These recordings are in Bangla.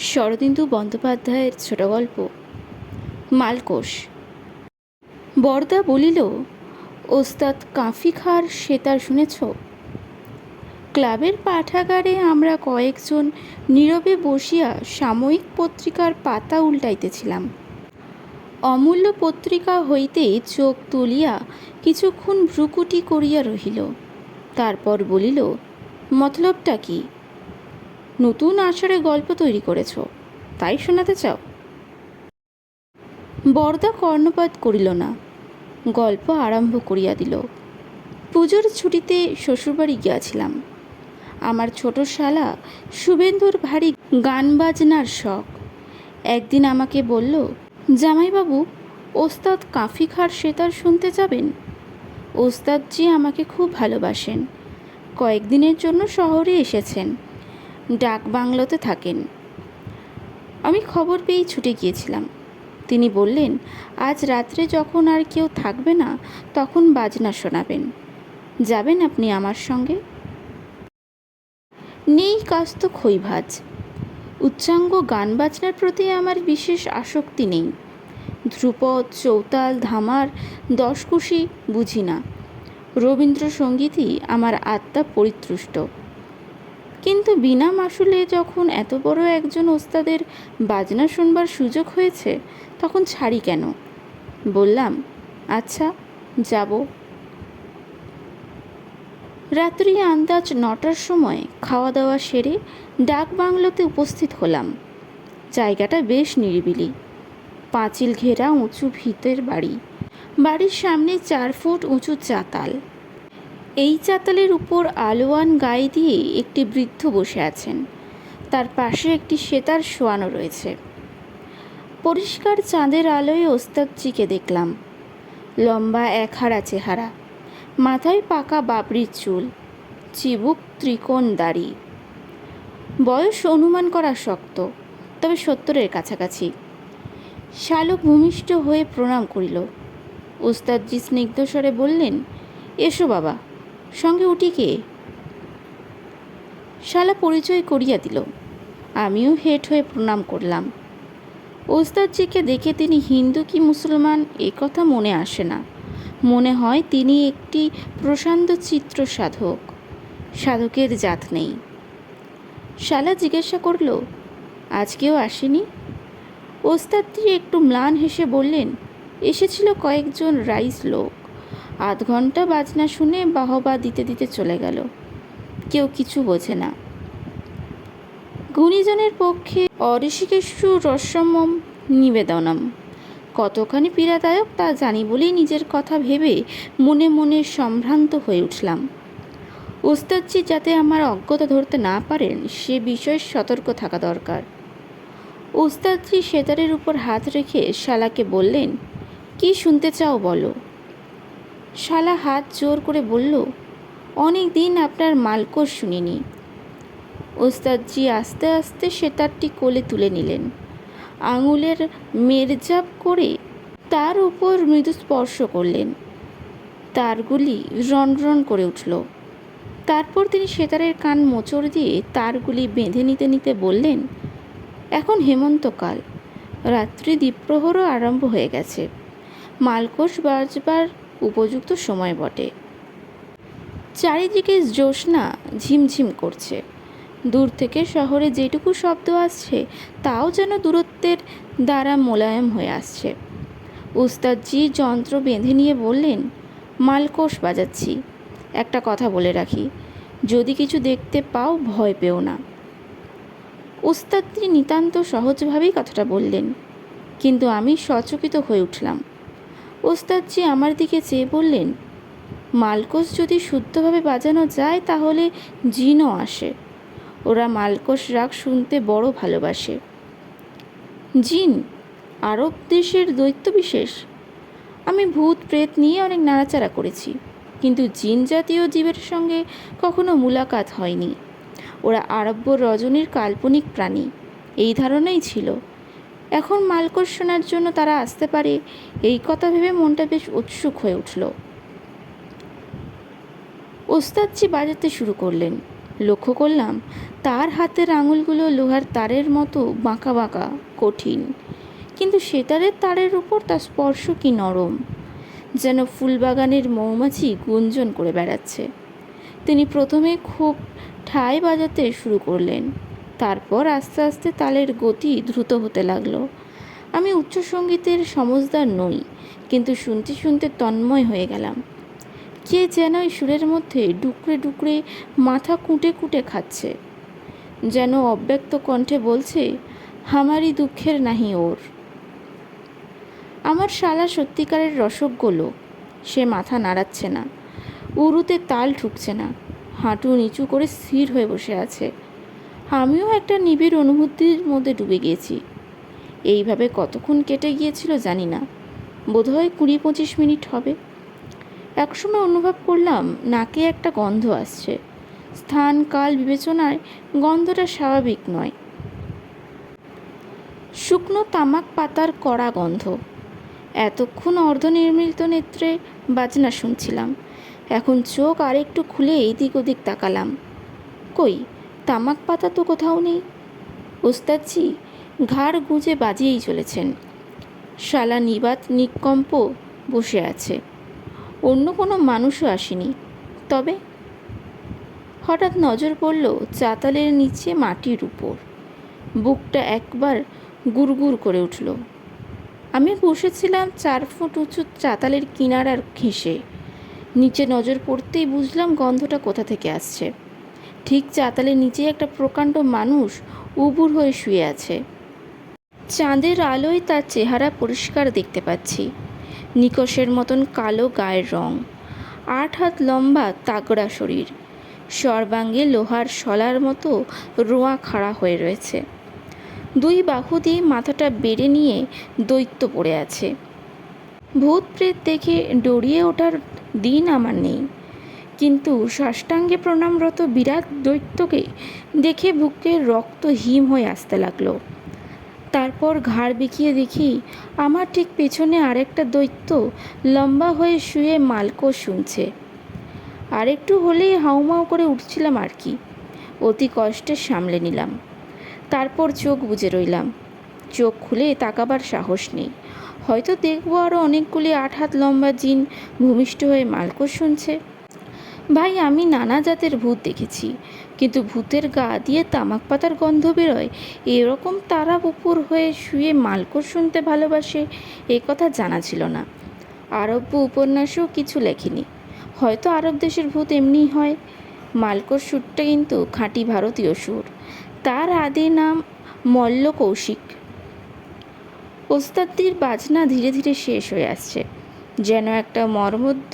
শরদিন্দু বন্দ্যোপাধ্যায়ের ছোট গল্প। মালকোষ। বরদা বলিল, ওস্তাদ কাঁফি খার সেতার শুনেছ? ক্লাবের পাঠাগারে আমরা কয়েকজন নীরবে বসিয়া সাময়িক পত্রিকার পাতা উল্টাইতেছিলাম। অমূল্য পত্রিকা হইতেই চোখ তুলিয়া কিছুক্ষণ ভ্রুকুটি করিয়া রহিল। তারপর বলিল, মতলবটা কি? নতুন আসরে গল্প তৈরি করেছ। তাই শোনাতে চাও? বরদা কর্ণপাত করিল না। গল্প আরম্ভ করিয়া দিল। পুজোর ছুটিতে শ্বশুরবাড়ি গিয়াছিলাম। আমার ছোট শালা শুভেন্দুর ভারী গান বাজনার শখ। একদিন আমাকে বলল, জামাইবাবু, ওস্তাদ কাফি খার সেতার শুনতে যাবেন? ওস্তাদজি আমাকে খুব ভালোবাসেন। কয়েকদিনের জন্য শহরে এসেছেন। ডাক বাংলোতে থাকেন। আমি খবর পেয়েই ছুটে গিয়েছিলাম। তিনি বললেন, আজ রাত্রে যখন আর কেউ থাকবে না, তখন বাজনা শোনাবেন। যাবেন আপনি আমার সঙ্গে? নেই কাস্ত খৈভাজ। উচ্চাঙ্গ গান বাজনার প্রতি আমার বিশেষ আসক্তি নেই। ধ্রুপদ, চৌতাল, ধামার দশকুশি বুঝি না। রবীন্দ্রসঙ্গীতই আমার আত্মা পরিতৃষ্ট। কিন্তু বিনা মাসুলে যখন এত বড় একজন ওস্তাদের বাজনা শুনবার সুযোগ হয়েছে, তখন ছাড়ি কেন? বললাম আচ্ছা যাব। রাত্রি আন্দাজ নটার সময় খাওয়া দাওয়া সেরে ডাক বাংলোতে উপস্থিত হলাম। জায়গাটা বেশ নিরিবিলি। পাঁচিল ঘেরা উঁচু ভিতের বাড়ি। বাড়ির সামনে চার ফুট উঁচু চাতাল। এই চাতালের উপর আলোয়ান গায়ে দিয়ে একটি বৃদ্ধ বসে আছেন। তার পাশে একটি সেতার শোয়ানো রয়েছে। পরিষ্কার চাঁদের আলোয় ওস্তাদজিকে দেখলাম। লম্বা এক হারা চেহারা, মাথায় পাকা বাবরির চুল, চিবুক ত্রিকোণ দাড়ি। বয়স অনুমান করা শক্ত, তবে সত্তরের কাছাকাছি। শালক ভূমিষ্ঠ হয়ে প্রণাম করিল। ওস্তাদজি স্নিগ্ধস্বরে বললেন, এসো বাবা। সঙ্গে উঠি কে শালা পরিচয় করিয়া দিল। আমিও হেট হয়ে প্রণাম করলাম। ওস্তাদজিকে দেখে তিনি হিন্দু কি মুসলমান এ কথা মনে আসে না। মনে হয় তিনি একটি প্রশান্ত চিত্র সাধক। সাধকের জাত নেই। শালা জিজ্ঞাসা করল, আজকেও আসেনি? ওস্তাদজি একটু ম্লান হেসে বললেন, এসেছিল কয়েকজন রাইস লোক। আধ ঘণ্টা বাজনা শুনে বাহবা দিতে দিতে চলে গেল। কেউ কিছু বোঝে না। গুণীজনের পক্ষে অঋষিকেশু রসমম নিবেদনম। কতখানি পীড়াদায়ক তা জানি বলেই নিজের কথা ভেবে মনে মনে সম্ভ্রান্ত হয়ে উঠলাম। ওস্তাদজি যাতে আমার অজ্ঞতা ধরতে না পারেন, সে বিষয়ে সতর্ক থাকা দরকার। ওস্তাদজি সেতারের উপর হাত রেখে শালাকে বললেন, কি শুনতে চাও বলো? শালা হাত জোর করে বলল, অনেক দিন আপনার মালকোষ শুনিনি। ওস্তাদজি আস্তে আস্তে সেতারটি কোলে তুলে নিলেন। আঙুলের মেরজাপ করে তার উপর মৃদু স্পর্শ করলেন। তারগুলি রন করে উঠল। তারপর তিনি সেতারের কান মোচড় দিয়ে তারগুলি বেঁধে নিতে নিতে বললেন, এখন হেমন্তকাল। রাত্রি দ্বীপ্রহরও আরম্ভ হয়ে গেছে। মালকোষ বাজবার উপযুক্ত সময় বটে। চারিদিকে জ্যোৎস্না ঝিমঝিম করছে। দূর থেকে শহরে যেটুকু শব্দ আসছে, তাও যেন দূরত্বের দ্বারা মোলায়েম হয়ে আসছে। উস্তাদজি যন্ত্র বেঁধে নিয়ে বললেন, মালকোষ বাজাচ্ছি। একটা কথা বলে রাখি, যদি কিছু দেখতে পাও, ভয় পেও না। উস্তাদজি নিতান্ত সহজভাবেই কথাটা বললেন, কিন্তু আমি সচকিত হয়ে উঠলাম। ওস্তাদজি আমার দিকে চেয়ে বললেন মালকোষ যদি শুদ্ধভাবে বাজানো যায় তাহলে জিনও আসে। ওরা মালকোষ রাগ শুনতে বড় ভালোবাসে। জিন, আরব দেশের দৈত্য বিশেষ। আমি ভূত, প্রেত নিয়ে অনেক নাড়াচাড়া করেছি, কিন্তু জিন জাতীয় জীবের সঙ্গে কখনো মুলাকাত হয়নি। ওরা আরব্য রজনীর কাল্পনিক প্রাণী, এই ধারণাই ছিল। এখন মালকোষ শোনার জন্য তারা আসতে পারে। এই কথা ভেবে মনটা বেশ উৎসুক হয়ে উঠল। ওস্তাদজি বাজাতে শুরু করলেন। লক্ষ্য করলাম, তার হাতের আঙুলগুলো লোহার তারের মতো বাঁকা বাঁকা, কঠিন। কিন্তু সেতারের তারের উপর তার স্পর্শ কি নরম, যেন ফুলবাগানের মৌমাছি গুঞ্জন করে বেড়াচ্ছে। তিনি প্রথমে খুব ঠাই বাজাতে শুরু করলেন। তারপর আস্তে আস্তে তালের গতি দ্রুত হতে লাগল। আমি উচ্চ সঙ্গীতের সমজদার নই, কিন্তু শুনতে শুনতে তন্ময় হয়ে গেলাম। কে যেন এই সুরের মধ্যে ডুকরে ডুকরে মাথা কুটে কুটে খাচ্ছে, যেন অব্যক্ত কণ্ঠে বলছে হামারি দুঃখের নাহি ওর। আমার শালা সত্যিকারের রসজ্ঞ লোক, সে মাথা নাড়াচ্ছে না, উরুতে তাল ঠুকছে না, হাঁটু নিচু করে স্থির হয়ে বসে আছে। আমিও একটা নিবিড় অনুভূতির মধ্যে ডুবে গিয়েছি। এইভাবে কতক্ষণ কেটে গিয়েছিল জানি না। বোধহয় কুড়ি পঁচিশ মিনিট হবে। একসময় অনুভব করলাম নাকে একটা গন্ধ আসছে। স্থান, কাল বিবেচনায় গন্ধটা স্বাভাবিক নয়। শুকনো তামাক পাতার কড়া গন্ধ। এতক্ষণ অর্ধনির্মিত নেত্রে বাজনা শুনছিলাম। এখন চোখ আরেকটু খুলে এদিক ওদিক তাকালাম। কই? তামাক পাতা তো কোথাও নেই। ওস্তাদজি ঘাড় গুঁজে বাজিয়েই চলেছেন। শালা নিবাত নিকম্প বসে আছে। অন্য কোনো মানুষও আসেনি। তবে হঠাৎ নজর পড়ল চাতালের নিচে মাটির উপর। বুকটা একবার গুড়গুড় করে উঠল। আমি বসেছিলাম চার ফুট উঁচু চাতালের কিনারার ঘেঁষে। নিচে নজর পড়তেই বুঝলাম গন্ধটা কোথা থেকে আসছে। ঠিক চাতালের নিচে একটা প্রকাণ্ড মানুষ উবুর হয়ে শুয়ে আছে। চাঁদের আলোয় তার চেহারা পরিষ্কার দেখতে পাচ্ছি। নিকষের মতন কালো গায়ের রং, আট হাত লম্বা তাগড়া শরীর, সর্বাঙ্গে লোহার শলার মতো রোঁয়া খাড়া হয়ে রয়েছে। দুই বাহু দিয়ে মাথাটা বেড়ে নিয়ে দৈত্য পড়ে আছে। ভূত প্রেত দেখে ডরিয়ে ওঠার দিন আমার নেই। কিন্তু সাষ্টাঙ্গে প্রণামরত বিরাট দৈত্যকে দেখে বুকে রক্ত হিম হয়ে আসতে লাগল। তারপর ঘাড় বিকিয়ে দেখি আমার ঠিক পেছনে আরেকটা দৈত্য লম্বা হয়ে শুয়ে মালকো শুনছে। আরেকটু হলেই হাউমাউ করে উঠছিলাম আর কি। অতি কষ্টে সামলে নিলাম। তারপর চোখ বুজে রইলাম। চোখ খুলে তাকাবার সাহস নেই। হয়তো দেখব আরও অনেকগুলি আট হাত লম্বা জিন ভূমিষ্ঠ হয়ে মালকো শুনছে। ভাই, আমি নানা জাতের ভূত দেখেছি। কিন্তু ভূতের গা দিয়ে তামাক পাতার গন্ধ বেরোয়। এরকম তারা উপর হয়ে শুয়ে মালকোর শুনতে ভালোবাসে, এ কথা জানা ছিল না। আরব্য উপন্যাসেও কিছু লেখিনি। হয়তো আরব দেশের ভূত এমনিই হয়। মালকোর সুরটা কিন্তু খাঁটি ভারতীয় সুর। তার আদি নাম মল্ল কৌশিক ওস্তাদির বাজনা ধীরে ধীরে শেষ হয়ে আসছে। যেন একটা মর্মদ্য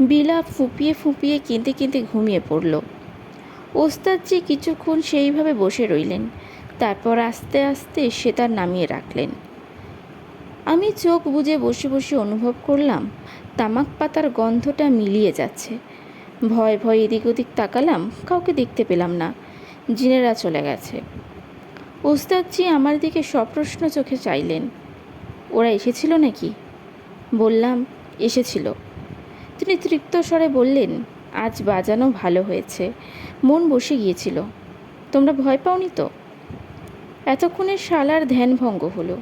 বিলাপ ফুপিয়ে ফুপিয়ে কেঁদে কেঁদে ঘুমিয়ে পড়ল। ওস্তাদজি কিছুক্ষণ সেইভাবে বসে রইলেন, তারপর আস্তে আস্তে সে তার নামিয়ে রাখলেন। আমি চোখ বুজে বসে বসে অনুভব করলাম, তামাক পাতার গন্ধটা মিলিয়ে যাচ্ছে। ভয় ভয় এদিক ওদিক তাকালাম, কাউকে দেখতে পেলাম না। জিনেরা চলে গেছে। ওস্তাদজি আমার দিকে সপ্রশ্ন চোখে চাইলেন, ওরা এসেছিল নাকি? বললাম এসেছিল। তিনি তৃপ্ত স্বরে বললেন, আজ বাজানো ভালো হয়েছে। মন বসে গিয়েছিল। তোমরা ভয় পাওনি তো? এতক্ষণে শালার ধ্যানভঙ্গ হলো।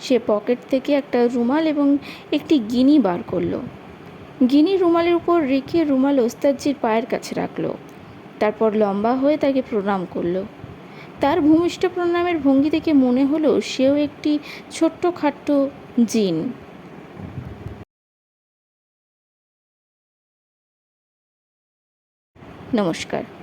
সে পকেট থেকে একটা রুমাল এবং একটি গিনি বার করল। গিনি রুমালের উপর রেখে রুমাল ওস্তাদজির পায়ের কাছে রাখল। তারপর লম্বা হয়ে তাকে প্রণাম করল। তার ভূমিষ্ঠ প্রণামের ভঙ্গি থেকে মনে হলো সেও একটি ছোট্ট খাট্ট জিন। নমস্কার।